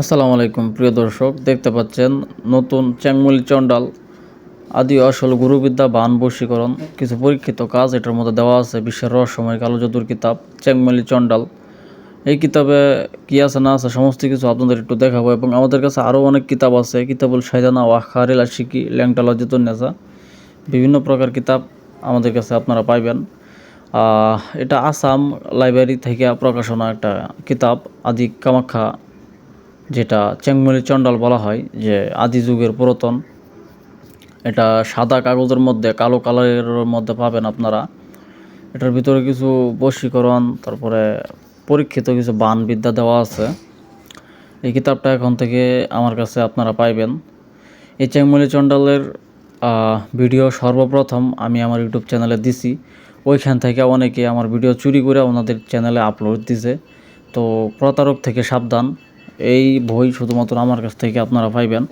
আসসালামু আলাইকুম, প্রিয় দর্শক, দেখতে পাচ্ছেন নতুন চ্যাংমুলি চন্ডাল আদি আসল গুরুবিদ্যা, বান বশীকরণ, কিছু পরীক্ষিত কাজ এটার মধ্যে দেওয়া আছে, বিশ্বের রহস্যময় কালো যদুর কিতাব, চ্যাংমুলি চন্ডাল এই কিতাবে কি আছে না আছে সমস্ত কিছু আপনাদের একটু দেখাবো এবং আমাদের কাছে আরও অনেক কিতাব আছে। কিতাবুল সাইদানা ওয়াখারিল আশিকি ল্যাংটা লজিতুন নেসা বিভিন্ন প্রকার কিতাব আমাদের কাছে আপনারা পাইবেন। এটা আসাম লাইব্রেরি থেকে প্রকাশনা একটা কিতাব, আদি কামাখ্যা যেটা চেংমলি চণ্ডাল বলা হয়, যে আদি যুগের পুরাতন। এটা সাদা কাগজের মধ্যে, কালো কালারের মধ্যে পাবেন আপনারা। এটার ভিতরে কিছু বশীকরণ, তারপরে পরীক্ষিত কিছু বান বিদ্যা দেওয়া আছে। এই কিতাবটা এখন থেকে আমার কাছে আপনারা পাইবেন। এই চেংমলি চণ্ডালের ভিডিও সর্বপ্রথম আমি আমার ইউটিউব চ্যানেলে দিছি। ওইখান থেকে অনেকে আমার ভিডিও চুরি করে ওনাদের চ্যানেলে আপলোড দিছে। তো প্রতারক থেকে সাবধান। এই বই শুধুমাত্র আমার কাছ থেকে আপনারা পাইবেন।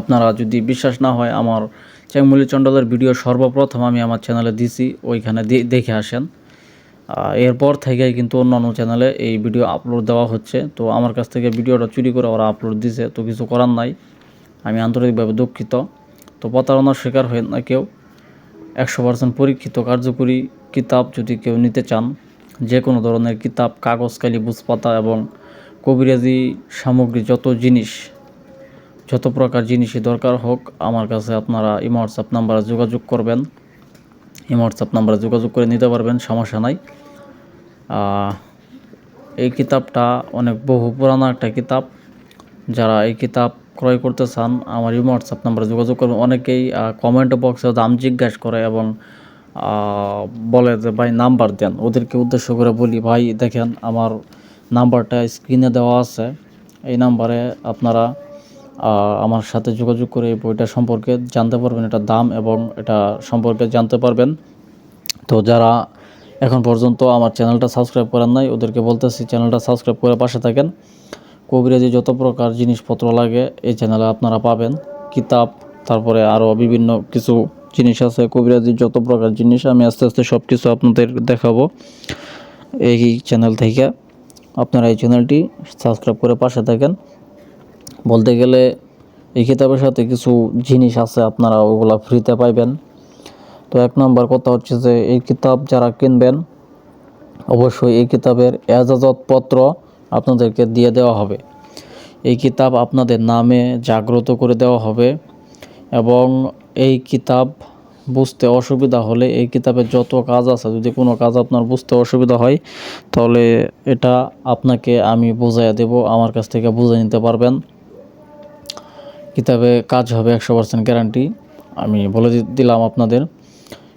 আপনারা যদি বিশ্বাস না হয় আমার চ্যাংমুলি চণ্ডালের ভিডিও সর্বপ্রথম আমি আমার চ্যানেলে দিছি, ওইখানে দেখে আসেন। এরপর থেকেই কিন্তু অন্যান্য চ্যানেলে এই ভিডিও আপলোড দেওয়া হচ্ছে। তো আমার কাছ থেকে ভিডিওটা চুরি করে ওরা আপলোড দিছে, তো কিছু করার নাই। আমি আন্তরিকভাবে দুঃখিত। তো প্রতারণার শিকার হয় না কেউ। একশো পার্সেন্ট পরীক্ষিত কার্যকরী কিতাব যদি কেউ নিতে চান, যে কোনো ধরনের কিতাব, কাগজ, কালি, বুঝপাতা এবং কবিরাজি সামগ্রী যত জিনিস, যত প্রকার জিনিসই দরকার হোক, আমার কাছে আপনারা ইমো হোয়াটসঅ্যাপ নাম্বারে যোগাযোগ করবেন। ইমো হোয়াটসঅ্যাপ নাম্বারে যোগাযোগ করে নিতে পারবেন, সমস্যা নাই। এই কিতাবটা অনেক বহু পুরানো একটা কিতাব। যারা এই কিতাব ক্রয় করতে চান, আমার ইমো হোয়াটসঅ্যাপ নাম্বারে যোগাযোগ করবেন। অনেকেই কমেন্ট বক্সে দাম জিজ্ঞাসা করে এবং বলে যে, ভাই নাম্বার দেন। ওদেরকে উদ্দেশ্য করে বলি, ভাই, দেখেন, আমার নাম্বারটা স্ক্রিনে দেওয়া আছে। এই নাম্বারে আপনারা আমার সাথে যোগাযোগ করে এই বইটা সম্পর্কে জানতে পারবেন এটা দাম এবং এটা সম্পর্কে জানতে পারবেন। তো যারা এখন পর্যন্ত আমার চ্যানেলটা সাবস্ক্রাইব করেন নাই, ওদেরকে বলতেছি চ্যানেলটা সাবস্ক্রাইব করে পাশে থাকেন। কবিরাজি যত প্রকার জিনিসপত্র লাগে, এই চ্যানেলে আপনারা পাবেন। কিতাব, তারপরে আরও বিভিন্ন কিছু জিনিস আছে। কবিরাজির যত প্রকার জিনিস, আমি আস্তে আস্তে সব কিছু আপনাদের দেখাবো। এই চ্যানেল থেকে আপনারা এই চ্যানেলটি সাবস্ক্রাইব করে পাশে থাকেন। বলতে গেলে, এই কিতাবের সাথে কিছু জিনিস আছে, আপনারা ওগুলা ফ্রিতে পাইবেন। তো এক নম্বর কথা হচ্ছে যে, এই কিতাব যারা কিনবেন, অবশ্যই এই কিতাবের এজাজতপত্র আপনাদেরকে দিয়ে দেওয়া হবে। এই কিতাব আপনাদের নামে জাগ্রত করে দেওয়া হবে এবং এই কিতাব বুঝতে অসুবিধা হলে এই কিতাবের যত কাজ আছে, যদি কোনো কাজ আপনার বুঝতে অসুবিধা হয়, তাহলে এটা আপনাকে আমি বুঝাইয়া দেব, আমার কাছ থেকে বুঝে নিতে পারবেন। কিতাবে কাজ হবে একশো পার্সেন্ট গ্যারান্টি আমি বলে দিলাম আপনাদের,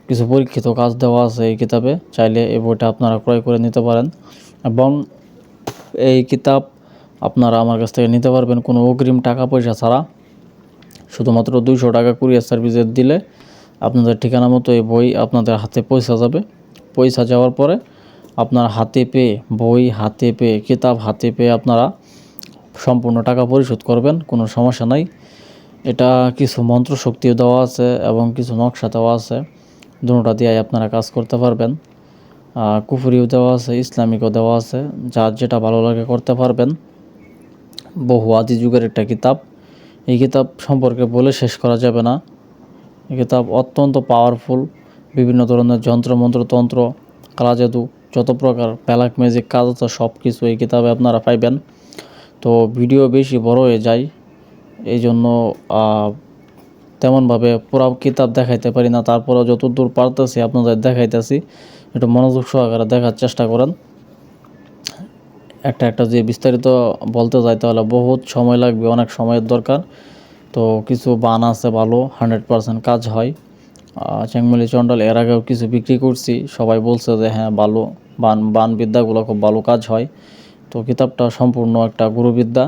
কিছু পরীক্ষিত কাজ দেওয়া আছে এই কিতাবে, চাইলে এই বইটা আপনারা ক্রয় করে নিতে পারেন। এবং এই কিতাব আপনারা আমার কাছ থেকে নিতে পারবেন কোনো অগ্রিম টাকা পয়সা ছাড়া। শুধুমাত্র দুইশো টাকা কুরিয়ার সার্ভিসের দিলে আপনাদের ঠিকানা মতো এই বই আপনাদের হাতে পয়সা যাবে। পয়সা যাওয়ার পরে আপনার হাতে পেয়ে, বই হাতে পেয়ে, কিতাব হাতে পেয়ে আপনারা সম্পূর্ণ টাকা পরিশোধ করবেন, কোনো সমস্যা নাই। এটা কিছু মন্ত্র শক্তিও দেওয়া আছে এবং কিছু নকশা দেওয়া আছে। দুটোটা দিয়ে আপনারা কাজ করতে পারবেন। কুফুরিও দেওয়া আছে, ইসলামিকও দেওয়া আছে, যার যেটা ভালো লাগে করতে পারবেন। বহু আদি যুগের একটা কিতাব। এই কিতাব সম্পর্কে বলে শেষ করা যাবে না। এই কিতাব অত্যন্ত পাওয়ারফুল বিভিন্ন ধরনের যন্ত্র মন্ত্র তন্ত্র কালা জাদু যত প্রকার প্যালাক ম্যাজিক কাজ আছে সব কিছু এই কিতাবে আপনারা পাইবেন। তো ভিডিও বেশি বড় হয়ে যায়, এই জন্য তেমনভাবে পুরো কিতাব দেখাইতে পারি না, তারপরেও যতদূর পারতেছি আপনাদের দেখাইতেছি, একটু মনোযোগ সহকারে দেখার চেষ্টা করেন। একটা একটা যে বিস্তারিত বলতে যাই তাহলে বহুত সময় লাগবে, অনেক সময়ের দরকার। তো কিছু বান আছে ভালো হান্ড্রেড পার্সেন্ট কাজ হয়। চ্যাংমলি চন্ডাল এর আগেও কিছু বিক্রি করছি, সবাই বলছে যে হ্যাঁ ভালো বান বান বিদ্যাগুলো খুব ভালো কাজ হয়। তো কিতাবটা সম্পূর্ণ একটা গুরুবিদ্যা।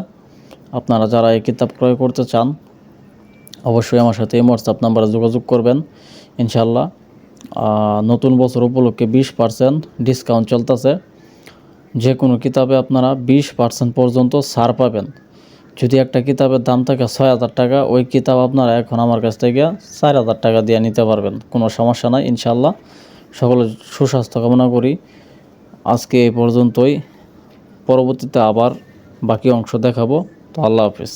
আপনারা যারা এই কিতাব ক্রয় করতে চান, অবশ্যই আমার সাথে এই হোয়াটসঅ্যাপ নাম্বারে যোগাযোগ করবেন ইনশাল্লাহ নতুন বছর উপলক্ষে বিশ পার্সেন্ট ডিসকাউন্ট চলতেছে। যে কোনো কিতাবে আপনারা বিশ পার্সেন্ট পর্যন্ত ছাড় পাবেন। যদি একটা কিতাবের দাম থাকে ছয় হাজার টাকা, ওই কিতাব আপনারা এখন আমার কাছ থেকে চার হাজার টাকা দিয়ে নিতে পারবেন। কোনো সমস্যা নাই ইনশাল্লাহ সকলে সুস্বাস্থ্য কামনা করি। আজকে এই পর্যন্তই। পরবর্তীতে আবার বাকি অংশ দেখাবো। তো আল্লাহ হাফিজ।